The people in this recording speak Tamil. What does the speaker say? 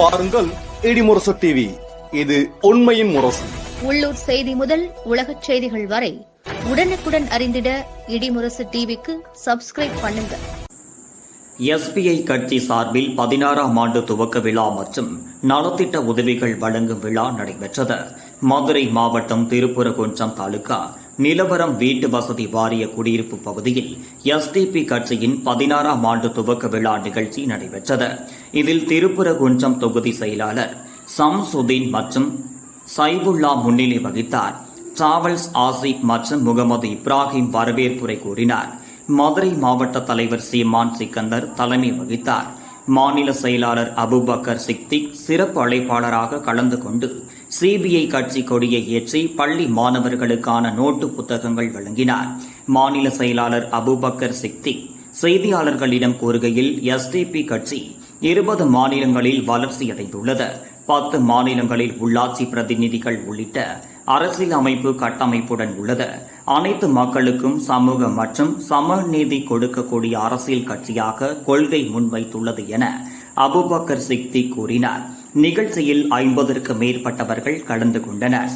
பாருங்கள் இடிமுரசு டிவி இது உண்மையின் முரசு. உள்ளூர் செய்தி முதல் உலகச் செய்திகள் வரை உடனுக்குடன் அறிந்திட இடிமுரசு டிவிக்கு சப்ஸ்கிரைப் பண்ணுங்க. எஸ்பிஐ கட்சி சார்பில் பதினாறாம் ஆண்டு துவக்க விழா மற்றும் நலத்திட்ட உதவிகள் வழங்கும் விழா நடைபெற்றது. மதுரை மாவட்டம் திருப்புரகுன்றம் தாலுகா நிலவரம் வீட்டு வசதி வாரிய குடியிருப்பு பகுதியில் எஸ்டிபி கட்சியின் பதினாறாம் ஆண்டு துவக்க விழா நிகழ்ச்சி நடைபெற்றது. இதில் திருப்புரகுன்றம் தொகுதி செயலாளர் சம்சுதீன் மற்றும் சைபுல்லா முன்னிலை வகித்தார். டிராவல்ஸ் ஆசிப் மற்றும் முகமது இப்ராஹிம் வரவேற்புரை கூறினார். மதுரை மாவட்ட தலைவர் சீமான் சிக்கந்தர் தலைமை வகித்தார். மாநில செயலாளர் அபுபக்கர் சிக்திக் சிறப்பு அழைப்பாளராக கலந்து கொண்டு சிபிஐ கட்சி கொடியை ஏற்றி பள்ளி மாணவர்களுக்கான நோட்டு புத்தகங்கள் வழங்கினார். மாநில செயலாளர் அபுபக்கர் சிக்திக் செய்தியாளர்களிடம் கூறுகையில் எஸ்டிபி கட்சி இருபது மாநிலங்களில் வளர்ச்சியடைந்துள்ளது. பத்து மாநிலங்களில் உள்ளாட்சி பிரதிநிதிகள் உள்ளிட்ட அரசியல் அமைப்பு கட்டமைப்புடன் உள்ளது. அனைத்து மக்களுக்கும் சமூக மற்றும் சமநீதி கொடுக்கக்கூடிய அரசியல் கட்சியாக கொள்கை முன்வைத்துள்ளது என அபுபக்கர் சிக்தி கூறினார். நிகழ்ச்சியில் ஐம்பதற்கு மேற்பட்டவர்கள் கலந்து கொண்டனர்.